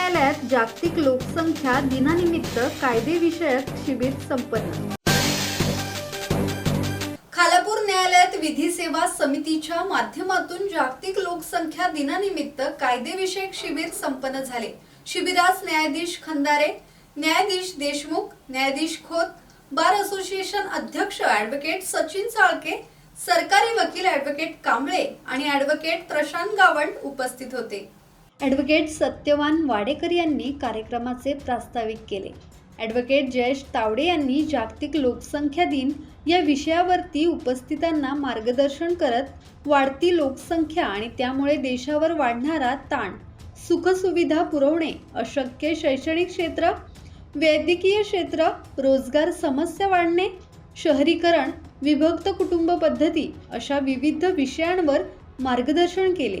न्यायालयात जागतिक लोकसंख्या दिनानिमित्त कायदेविषयक शिबिर संपन्न. खालापूर न्यायालयात विधी सेवा समितीच्या माध्यमातून जागतिक लोकसंख्या दिनानिमित्त कायदेविषयक शिबिर संपन्न झाले. शिबिरास न्यायाधीश खंदारे न्यायाधीश देशमुख न्यायाधीश खोत बार असोसिएशन अध्यक्ष ऍडव्होकेट सचिन चाळके सरकारी वकील ऍडव्होकेट कांबळे आणि ऍडव्होकेट प्रशांत गावंड उपस्थित होते. ॲडव्होकेट सत्यवान वाडेकर यांनी कार्यक्रमाचे प्रास्ताविक केले. ॲडव्होकेट जयेश तावडे यांनी जागतिक लोकसंख्या दिन या विषयावरती उपस्थितांना मार्गदर्शन करत वाढती लोकसंख्या आणि त्यामुळे देशावर वाढणारा ताण सुखसुविधा पुरवणे अशक्य शैक्षणिक क्षेत्र वैद्यकीय क्षेत्र रोजगार समस्या वाढणे शहरीकरण विभक्त कुटुंब पद्धती अशा विविध विषयांवर मार्गदर्शन केले.